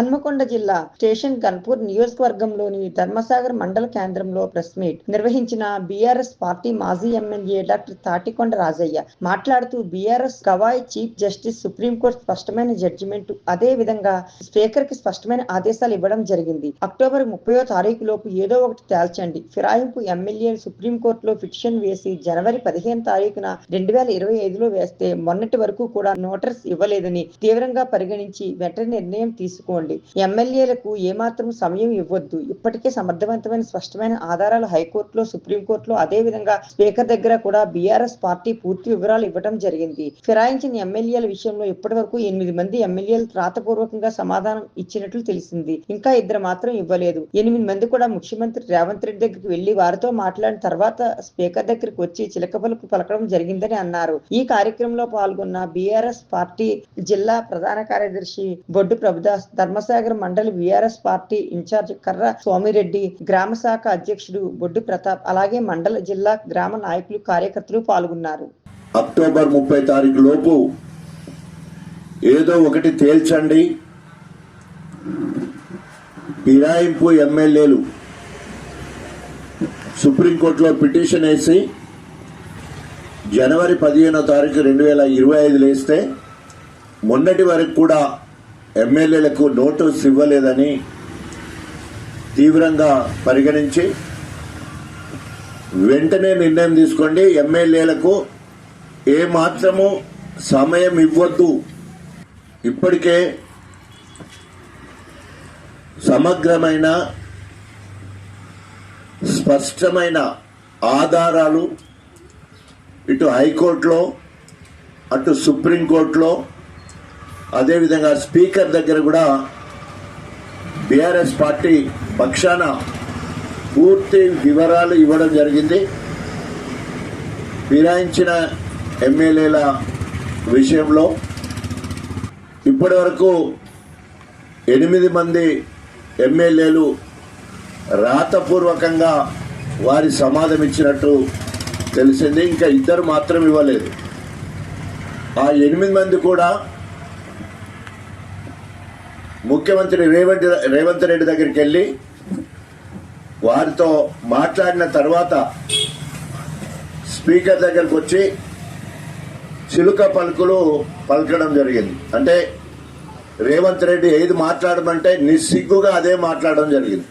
హన్మకొండ జిల్లా స్టేషన్ గన్పూర్ నియోజకవర్గంలోని ధర్మసాగర్ మండల కేంద్రంలో ప్రెస్ మీట్ నిర్వహించిన బీఆర్ఎస్ పార్టీ మాజీ ఎమ్మెల్యే డాక్టర్ తాటికొండ రాజయ్య మాట్లాడుతూ BRS Gavai chief justice supreme court స్పష్టమైన జడ్జిమెంట్ అదే విధంగా స్పీకర్కి స్పష్టమైన ఆదేశాలు ఇవ్వడం జరిగింది. అక్టోబర్ ముప్పయో తారీఖు లోపు ఏదో ఒకటి తేల్చండి. ఫిరాయింపు ఎమ్మెల్యే సుప్రీంకోర్టులో పిటిషన్ వేసి జనవరి పదిహేను తారీఖున రెండు వేల ఇరవై ఐదులో వేస్తే మొన్నటి వరకు కూడా నోటీస్ ఇవ్వలేదని తీవ్రంగా పరిగణించి వెంటనే నిర్ణయం తీసుకోండి. ఎమ్మెల్యేలకు ఏమాత్రం సమయం ఇవ్వద్దు. ఇప్పటికే సమర్థవంతమైన స్పష్టమైన ఆధారాలు హైకోర్టులో సుప్రీంకోర్టులో అదే విధంగా స్పీకర్ దగ్గర కూడా బీఆర్ఎస్ పార్టీ పూర్తి వివరాలు ఇవ్వడం జరిగింది. ఫిరాయించిన ఎమ్మెల్యేల విషయంలో ఇప్పటి వరకు ఎనిమిది మంది ఎమ్మెల్యేలు రాతపూర్వకంగా సమాధానం ఇచ్చినట్లు తెలిసింది. ఇంకా ఇద్దరు మాత్రం ఇవ్వలేదు. ఎనిమిది మంది కూడా ముఖ్యమంత్రి రేవంత్ రెడ్డి దగ్గరికి వెళ్ళి వారితో మాట్లాడిన తర్వాత స్పీకర్ దగ్గరికి వచ్చి చిలకపలుకు పలకడం జరిగిందని అన్నారు. ఈ కార్యక్రమంలో పాల్గొన్న బీఆర్ఎస్ పార్టీ జిల్లా ప్రధాన కార్యదర్శి బొడ్డు ప్రభుదాస్ ధర్మసాగర్ మండలి బీఆర్ఎస్ పార్టీ ఇన్ఛార్జ్ కర్ర స్వామిరెడ్డి గ్రామ శాఖ అధ్యక్షుడు బొడ్డు ప్రతాప్ అలాగే మండల జిల్లా గ్రామ నాయకులు కార్యకర్తలు పాల్గొన్నారు. అక్టోబర్ ముప్పై తారీఖు లోపు ఏదో ఒకటి తేల్చండి. ఫిరాయింపు ఎమ్మెల్యేలు సుప్రీంకోర్టులో పిటిషన్ వేసి జనవరి పదిహేనో తారీఖు రెండు వేల ఇరవై ఐదులో వేస్తే మొన్నటి వరకు కూడా ఎమ్మెల్యేలకు నోటీస్ ఇవ్వలేదని తీవ్రంగా పరిగణించి వెంటనే నిర్ణయం తీసుకోండి. ఎమ్మెల్యేలకు ఏ మాత్రము సమయం ఇవ్వద్దు. ఇప్పటికే సమగ్రమైన స్పష్టమైన ఆధారాలు ఇటు హైకోర్టులో అటు సుప్రీంకోర్టులో అదేవిధంగా స్పీకర్ దగ్గర కూడా బీఆర్ఎస్ పార్టీ పక్షాన పూర్తి వివరాలు ఇవ్వడం జరిగింది. ఫిరాయించిన ఎమ్మెల్యేల విషయంలో ఇప్పటి వరకు ఎనిమిది మంది ఎమ్మెల్యేలు రాతపూర్వకంగా వారి సమాధం ఇచ్చినట్టు తెలిసింది. ఇంకా ఇద్దరు మాత్రం ఇవ్వలేదు. ఆ ఎనిమిది మంది కూడా ముఖ్యమంత్రి రేవంత్ రేవంత్ రెడ్డి దగ్గరికి వెళ్ళి వారితో మాట్లాడిన తర్వాత స్పీకర్ దగ్గరకు వచ్చి చిలుక పలుకులు పలకడం జరిగింది. అంటే రేవంత్ రెడ్డి ఏది మాట్లాడమంటే నిస్సిగ్గుగా అదే మాట్లాడడం జరిగింది.